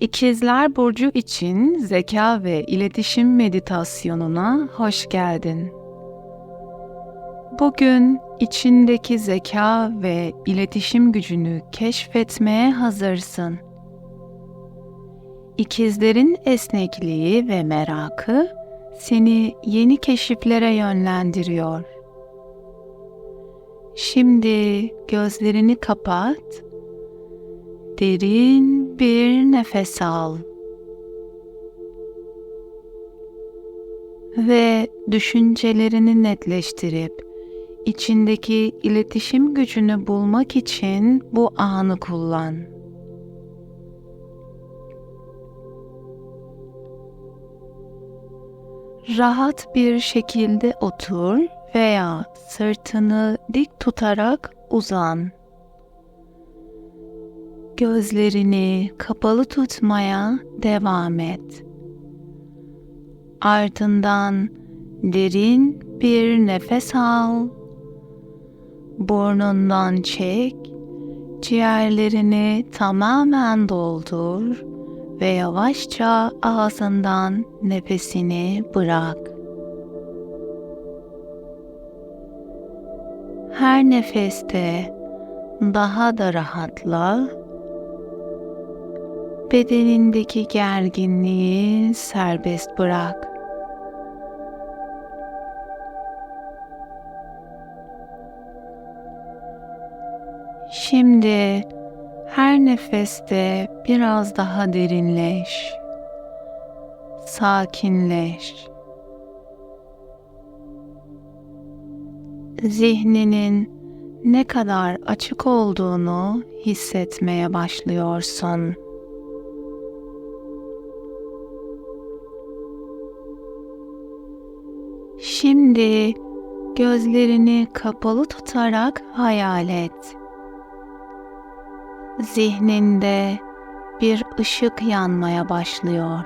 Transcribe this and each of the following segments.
İkizler Burcu için zeka ve iletişim meditasyonuna hoş geldin. Bugün içindeki zeka ve iletişim gücünü keşfetmeye hazırsın. İkizlerin esnekliği ve merakı seni yeni keşiflere yönlendiriyor. Şimdi gözlerini kapat Derin bir nefes al. Ve düşüncelerini netleştirip içindeki iletişim gücünü bulmak için bu anı kullan. Rahat bir şekilde otur veya sırtını dik tutarak uzan gözlerini kapalı tutmaya devam et. Ardından derin bir nefes al. Burnundan çek. Ciğerlerini tamamen doldur ve yavaşça ağzından nefesini bırak. Her nefeste daha da rahatla bedenindeki gerginliği serbest bırak. Şimdi her nefeste biraz daha derinleş. Sakinleş. Zihninin ne kadar açık olduğunu hissetmeye başlıyorsun. Şimdi gözlerini kapalı tutarak hayal et. Zihninde bir ışık yanmaya başlıyor.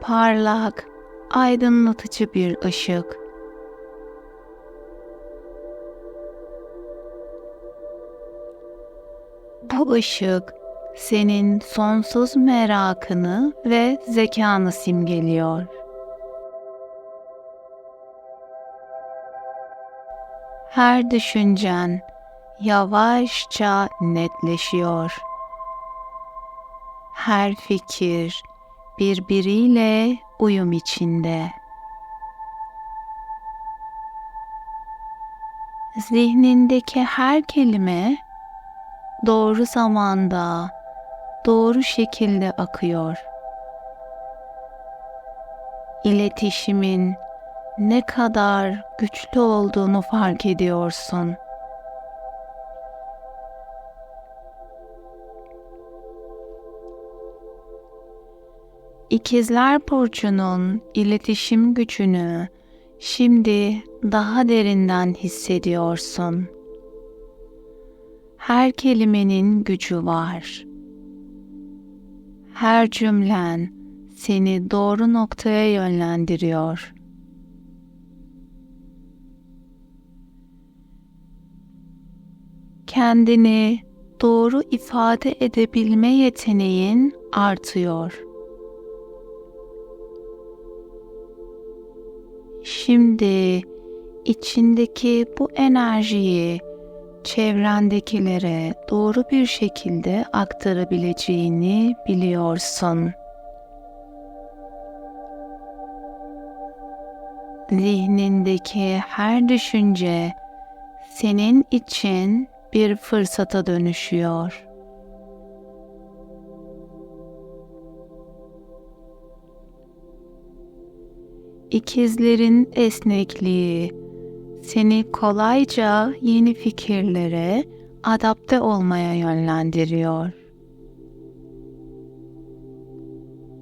Parlak, aydınlatıcı bir ışık. Bu ışık senin sonsuz merakını ve zekanı simgeliyor. Her düşüncen yavaşça netleşiyor. Her fikir birbiriyle uyum içinde. Zihnindeki her kelime doğru zamanda doğru şekilde akıyor. İletişimin ne kadar güçlü olduğunu fark ediyorsun. İkizler burcunun iletişim gücünü şimdi daha derinden hissediyorsun. Her kelimenin gücü var her cümlen seni doğru noktaya yönlendiriyor. Kendini doğru ifade edebilme yeteneğin artıyor. Şimdi içindeki bu enerjiyi çevrendekilere doğru bir şekilde aktarabileceğini biliyorsun. Zihnindeki her düşünce senin için bir fırsata dönüşüyor. İkizlerin esnekliği seni kolayca yeni fikirlere adapte olmaya yönlendiriyor.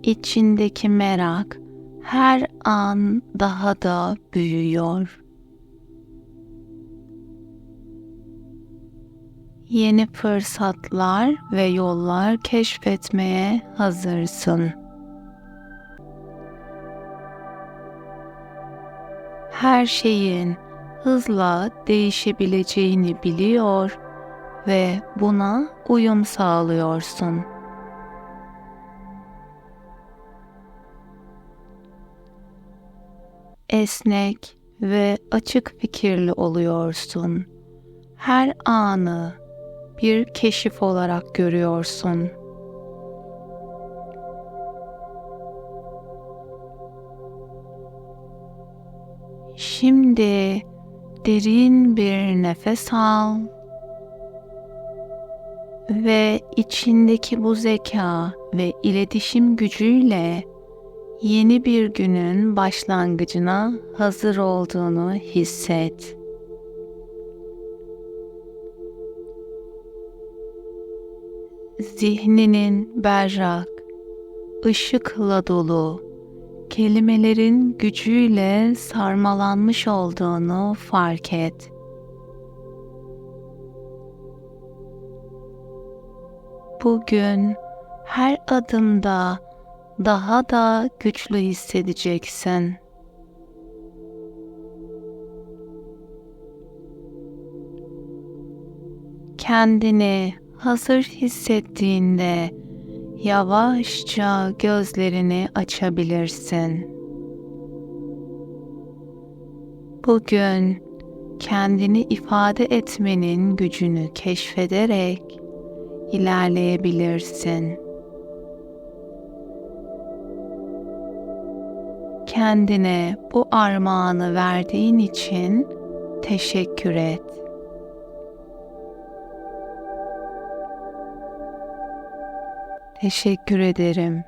İçindeki merak her an daha da büyüyor. Yeni fırsatlar ve yollar keşfetmeye hazırsın. Her şeyin hızla değişebileceğini biliyor ve buna uyum sağlıyorsun. Esnek ve açık fikirli oluyorsun. Her anı bir keşif olarak görüyorsun. Şimdi derin bir nefes al ve içindeki bu zeka ve iletişim gücüyle yeni bir günün başlangıcına hazır olduğunu hisset. Zihninin berrak, ışıkla dolu, kelimelerin gücüyle sarmalanmış olduğunu fark et. Bugün her adımda daha da güçlü hissedeceksin. Kendini hazır hissettiğinde yavaşça gözlerini açabilirsin. Bugün kendini ifade etmenin gücünü keşfederek ilerleyebilirsin. Kendine bu armağanı verdiğin için teşekkür et. Teşekkür ederim.